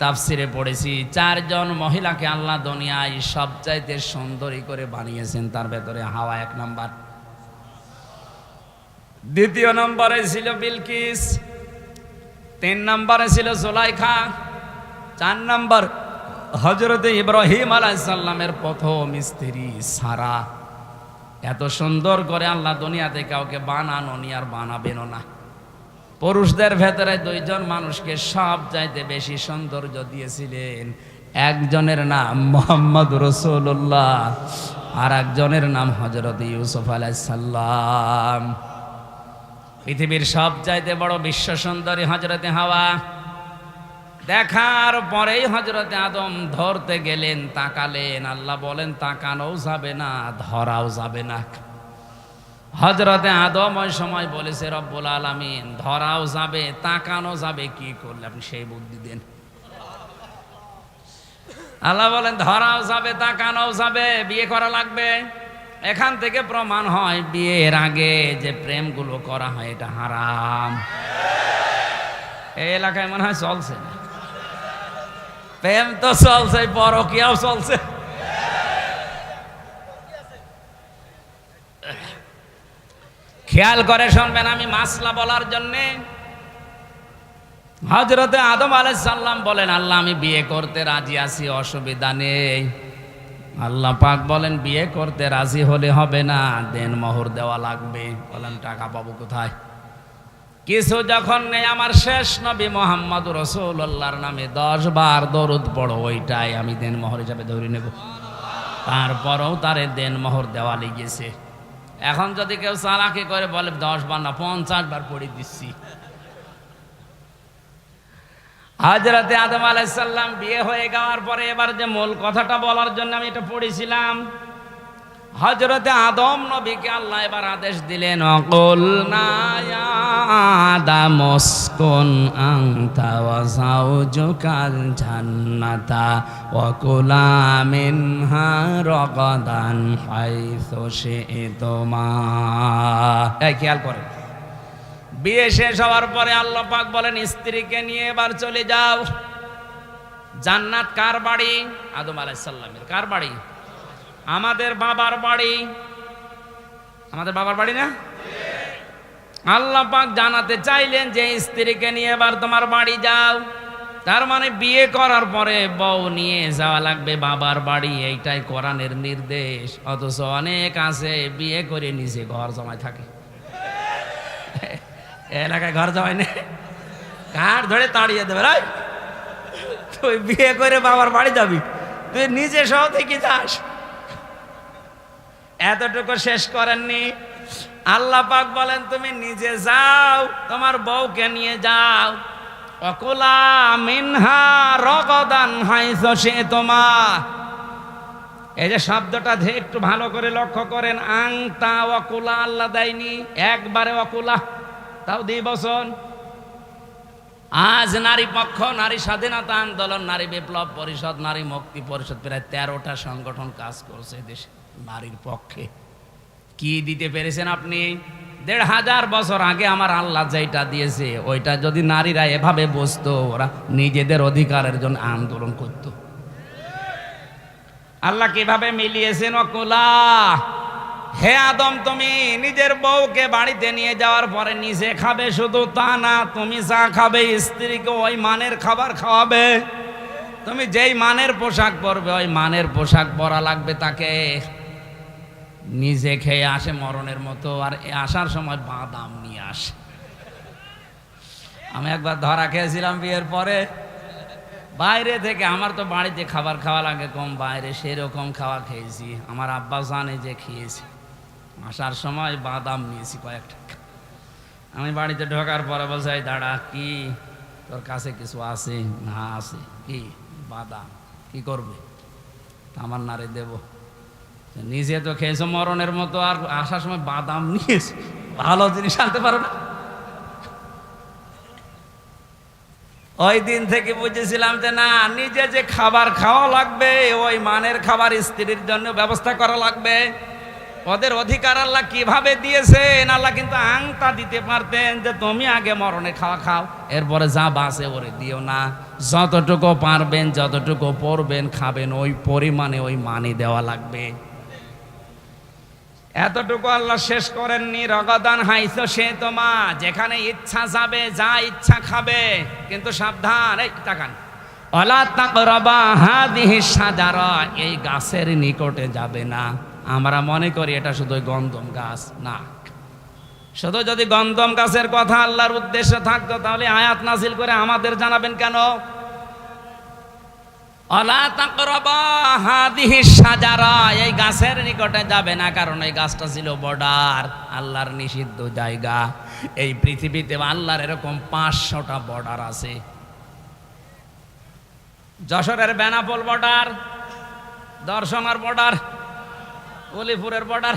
তাফসিরে পড়েছি, চারজন মহিলাকে আল্লাহ দুনিয়ায় সবচাইতে সুন্দরী করে বানিয়েছেন, তার ভেতরে হাওয়া এক নাম্বার। দ্বিতীয় নম্বরে ছিল বিলকিস, তিন নম্বরে ছিল জোলাইখা, চার নম্বর হজরতে ইব্রাহিম আলাইসাল্লামের প্রথম স্ত্রী সারা। এত সুন্দর করে আল্লাহ দুনিয়াতে কাউকে বানানো নি আর বানাবেনও না। পুরুষদের ভেতরে দুইজন মানুষকে সব চাইতে বেশি সৌন্দর্য দিয়েছিলেন। একজনের নাম মোহাম্মদ রসুল্লাহ আর একজনের নাম হজরত ইউসুফ আলাইসাল্লাম পৃথিবীর সব চাইতে বড় বিশ্ব সুন্দরী হজরতে হাওয়া। দেখার পরেই হজরতে আদম ধরতে গেলেন, তাকালেন। আল্লাহ বলেন, তাকানোও যাবে না, ধরাও যাবে না। হজরতে আদম ওই সময় বলেছে, রব্বুল আলমিন, ধরাও যাবে, তাকানো যাবে, কি করলে আপনি সেই বুদ্ধি দেন? আল্লাহ বলেন, ধরাও যাবে, তাকানোও যাবে, বিয়ে করা লাগবে। এখান থেকে প্রমাণ হয়, বিয়ের আগে যে প্রেমগুলো করা হয়, এটা হারাম। এই এলাকায় মনে হয় চলছে প্রেম তো চলছে পরকিয়াও চলছে। খেয়াল করে শুনবেন আমি মাসলা বলার জন্যে। হজরতে আদম আলাইসাল্লাম বলেন, আল্লাহ, আমি বিয়ে করতে রাজি আছি, অসুবিধা নেই। আল্লাহ পাক বলেন, বিয়ে করতে রাজি হলে হবে না, দেন মোহর দেওয়া লাগবে। বলেন, টাকা পাবো কোথায়? কিছু যখন নেই, আমার শেষ নবী মোহাম্মদ রসুল্লাহর নামে দশ বার দরুদ পড়ো, ওইটাই আমি দেন মোহর হিসাবে ধরে নেব। তারপরেও তারে দেন মোহর দেওয়া লেগেছে। এখন যদি কেউ চালাকি করে বলে, দশ বার না, পঞ্চাশ বার পড়ে দিচ্ছি। হাজরাতে আদম আলাইসাল্লাম বিয়ে হয়ে যাওয়ার পরে এবার যে মূল কথাটা বলার জন্য আমি এটা পড়েছিলাম হজরতে আদম নবীকে আল্লাহ এবার আদেশ দিলেন অকল খেয়াল করে। বিয়ে শেষ হওয়ার পরে আল্লাহ পাক বলেন, স্ত্রীকে নিয়ে এবার চলে যাও। জান্নাত কার বাড়ি? আদম আলাইসাল্লামের কার বাড়ি? আমাদের বাবার বাড়ি। আমাদের বাবার বাড়ি না? আল্লাহ পাক জানাতে চাইলেন যে, স্ত্রীকে নিয়ে এবার তোমার বাড়ি যাও। তার মানে বিয়ে করার পরে বউ নিয়ে যাওয়া লাগবে বাবার বাড়ি, এইটাই কোরআনের নির্দেশ। অথচ অনেক আছে, বিয়ে করে নিজে ঘর জমায় থাকে। এলাকায় ঘর জমায় নেই কার ধরে তাড়িয়ে দেবে, রাই? তুই বিয়ে করে বাবার বাড়ি যাবি। তুই নিজে সহ থেকে যাস। এতটুকু শেষ করেননি। আল্লাহ পাক বলেন, তুমি নিজে যাও, তোমার বউকে নিয়ে যাও। অকুলা মিনহা রগদান হাইছ সে তোমা। এই যে শব্দটা একটু ভালো করে লক্ষ্য করেন আংতা অকুলা আল্লাহ দেয়নি, একবারে অকুলা। তাও দুই বছর আজ নারী পক্ষ, নারী স্বাধীনতা আন্দোলন, নারী বিপ্লব পরিষদ, নারী মুক্তি পরিষদ, প্রায় তেরোটা সংগঠন কাজ করছে দেশে। নারীর পক্ষে। কি দিতে পেরেছেন আপনি? দেড় হাজার বছর আগে আমার আল্লাহ যেটা দিয়েছে, ওইটা যদি নারীরা এভাবে বসতো ওরা নিজেদের অধিকারের জন্য আন্দোলন করত। আল্লাহ কীভাবে মিলিয়েছেন? অকুলা, হে আদম, তুমি নিজের বউকে বাড়িতে নিয়ে যাওয়ার পরে নিজে খাবে, শুধু তা না, তুমি যা খাবে, স্ত্রীকে ওই মানের খাবার খাওয়াবে। তুমি যেই মানের পোশাক পরবে, ওই মানের পোশাক পরা লাগবে তাকে। নিজে খেয়ে আসে মরণের মতো, আর আসার সময় বাদাম নিয়ে আসে। আমি একবার ধরা খেয়েছিলাম বিয়ের পরে। বাইরে থেকে আমার তো বাড়িতে খাবার খাওয়া লাগে কম, বাইরে সেরকম খাওয়া খেয়েছি। আমার আব্বা জানে যে খেয়েছি। আসার সময় বাদাম নিয়েছি কয়েকটা। আমি বাড়িতে ঢোকার পরে বলছে দাঁড়া, কি? তোর কাছে কিছু আছে? না আছে। কি? বাদাম। কি করবে? আমার নারে দেব। নিজে তো খেয়েছো মরণের মতো আর আসার সময় বাদাম নিয়েছে। ভালো জিনিস আনতে পারো না। ওই দিন থেকে বুঝেছিলাম যে না, নিজে যে খাবার খাওয়া লাগবে, ওই মানের খাবার স্ত্রীর জন্য ব্যবস্থা করা লাগবে। ওদের অধিকার আল্লাহ কীভাবে দিয়েছেন, আল্লাহ কিন্তু আংটা দিতে পারতেন যে তুমি আগে মরণে খাওয়া খাও, এরপরে যা বাসে ওরে দিও না। যতটুকু পারবেন, যতটুকু পড়বেন খাবেন, ওই পরিমাণে ওই মানি দেওয়া লাগবে। এতটুকু আল্লাহ শেষ করেননি, রগদান হাইছো সে তোমা যেখানে ইচ্ছা যাবে, যা ইচ্ছা খাবে, কিন্তু সাবধান, এই তাকান। অলা তাকরাবা হাদিহি সাজারা, এই গাছের নিকটে যাবে না। আমরা মনে করি এটা শুধু গন্ধম গাছ, না। শুধু যদি গন্ধম গাছের কথা আল্লাহর উদ্দেশ্যে থাকতো, তাহলে আয়াত নাজিল করে আমাদের জানাবেন কেন অলা তাকরাবা হাদিহি সাজারা এই গাছের নিকটে যাবে না, কারণ এই গাছটা ছিল বর্ডার, আল্লাহর নিষিদ্ধ জায়গা। এই পৃথিবীতে আল্লাহর এরকম পাঁচশোটা বর্ডার আছে। যশোরের বেনাপোল বর্ডার দর্শনার বর্ডার অলিপুরের বর্ডার।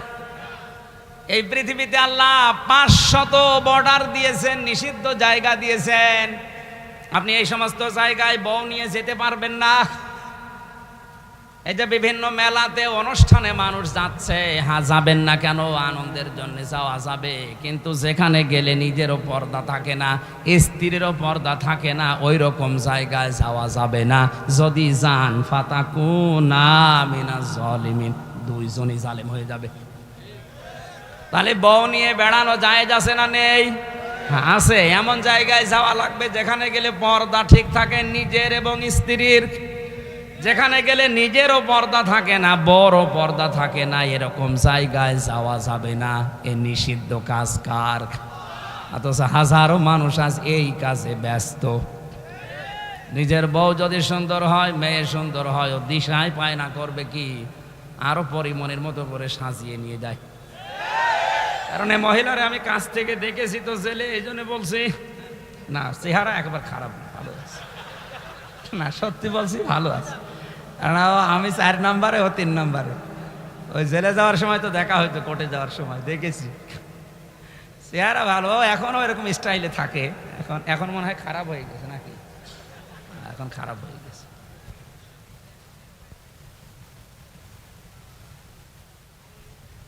এই পৃথিবীতে আল্লাহ পাঁচশত বর্ডার দিয়েছেন, নিষিদ্ধ জায়গা দিয়েছেন। আপনি এই সমস্ত জায়গায় বউ নিয়ে যেতে পারবেন না। এই যে বিভিন্ন মেলাতে, অনুষ্ঠানে মানুষ যাচ্ছে হ্যাঁ যাবেন না কেন? আনন্দের জন্য যাওয়া যাবে। কিন্তু যেখানে গেলে নিজেরও পর্দা থাকে না, স্ত্রীরও পর্দা থাকে না ওই রকম জায়গায় যাওয়া যাবে না। যদি যান ফাতাকু না মিনা জলিমিন, দুইজনই জালেম হয়ে যাবে। তাহলে বউ নিয়ে বেড়ানো যায় আছে না নেই? আছে, এমন জায়গায় যাওয়া লাগবে যেখানে গেলে পর্দা ঠিক থাকে নিজের এবং স্ত্রীর। যেখানে গেলে নিজেরও পর্দা থাকে না বড় পর্দা থাকে না, এরকম জায়গায় যাওয়া যাবে না। এ নিষিদ্ধ কাজ কার? অথচ হাজারো মানুষ আজ এই কাজে ব্যস্ত। নিজের বউ যদি সুন্দর হয়, মেয়ে সুন্দর হয়, ও দিশায় পায় না করবে কি? আরও পরিমণের মতো করে সাজিয়ে নিয়ে যায়। কারণ এই মহিলারে আমি কাছ থেকে দেখেছি তো জেলে এই জন্য বলছি না চেহারা একবার খারাপ না, ভালো আছে। না সত্যি বলছি ভালো আছে। কারণ আমি চার নাম্বারে ও তিন নাম্বারে। ওই জেলে যাওয়ার সময় তো দেখা হয়তো কোর্টে যাওয়ার সময় দেখেছি। চেহারা ভালো এখনও এরকম স্টাইলে থাকে। এখন এখন মনে হয় খারাপ হয়ে গেছে নাকি? এখন খারাপ হয়ে গেছে।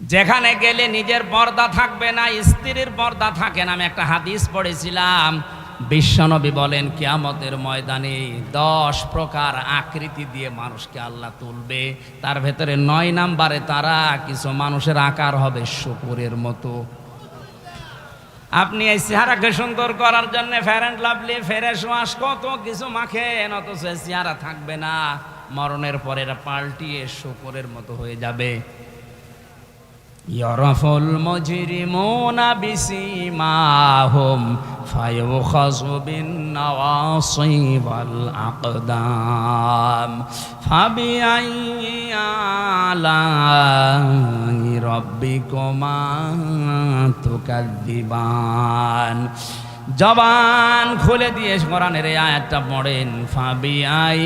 যেখানে গেলে নিজের পর্দা থাকবে না, স্ত্রীর পর্দা থাকে না। আমি একটা হাদিস পড়েছিলাম, বিশ্বনবী বলেন, কিয়ামতের ময়দানে দশ প্রকার আকৃতি দিয়ে মানুষকে আল্লাহ তুলবে। তার ভেতরে নয় নাম্বারে তারা কিছু মানুষের আকার হবে শুকুরের মতো। আপনি এই চেহারাকে সুন্দর করার জন্য Fair and Lovely, fresh wash, কত কিছু মাখেন এই চেহারা থাকবে না। মরণের পরে পাল্টিয়ে শুকুরের মতো হয়ে যাবে। ইয়রফল মজিরি মোনা বিসি মাহম ফায়ু আকদাম ফাবি আইয়ালা রব্বিকুমা তুকাদ্দিবান। জবান খুলে দিয়ে কোরআনের এই আয়াতটা পড়েন। ফাবি আই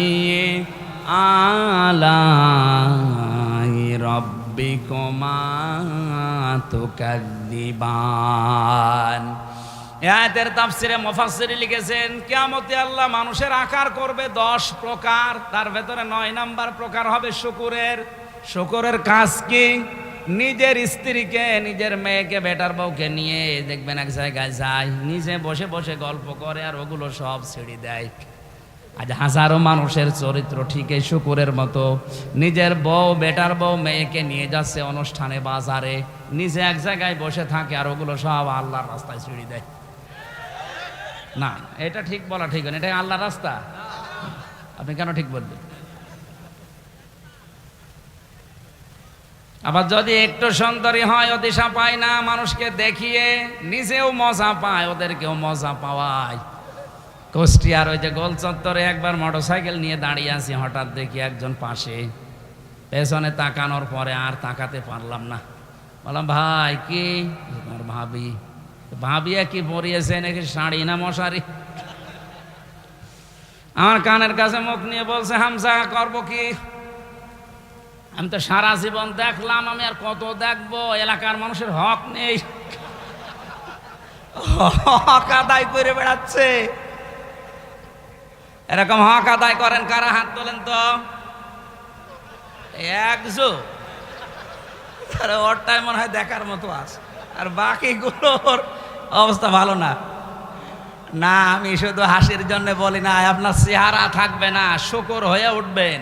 আলা রব্ব তুকাদ্দিবান। এই আয়াতের তাফসিরে মুফাসসির লিখেছেন, কিয়ামতে আল্লাহ মানুষের আকার করবে দশ প্রকার, তার ভেতরে নয় নাম্বার প্রকার হবে শুকুরের। শুকুরের কাজ কি? নিজের স্ত্রীকে, নিজের মেয়েকে, বেটার বউকে নিয়ে। দেখবেন এক জায়গায় যায়, নিজে বসে বসে গল্প করে আর ওগুলো সব ছেড়ে দেয়। আজ হাজারো মানুষের চরিত্র ঠিকই শুকুরের মতো। নিজের বউ, বেটার বউ, মেয়েকে নিয়ে যাচ্ছে অনুষ্ঠানে, বাজারে। নিজে এক জায়গায় বসে থাকে আর ওগুলো সব আল্লাহর রাস্তায় ছিঁড়ি দেয়। না, এটা ঠিক বলা ঠিক না, এটা আল্লাহর রাস্তা। আপনি কেন ঠিক বলবেন আবার যদি একটু সুন্দরী হয়, ও পায় না মানুষকে দেখিয়ে, নিজেও মজা পায়, ওদেরকেও মজা পাওয়ায়। কুষ্টিয়ার ওই যে গোল চত্বরে একবার মোটর সাইকেল নিয়ে দাঁড়িয়ে আছি, হঠাৎ দেখি একজন পাশে। পেছনে তাকানোর পরে আর তাকাতে পারলাম না। বললাম, ভাই, কি? তোমার ভাবি। ভাবিয়া কি পরিয়েছে নাকি শাড়ি না মশারি? আমার কানের কাছে মুখ নিয়ে বলছে হামসা করব কি? আমি তো সারা জীবন দেখলাম, আমি আর কত দেখব? এলাকার মানুষের হক নেই। হক আদায় করে বেড়াচ্ছে। এরকম হক আদায় করেন, কারা হাত তোলেন তো? একশো তাহলে ওরটাই মনে হয় দেখার মতো আছে। আর বাকিগুলোর অবস্থা ভালো না। না, আমি শুধু হাসির জন্য বলি না, আপনার চেহারা থাকবে না, শুকর হয়ে উঠবেন।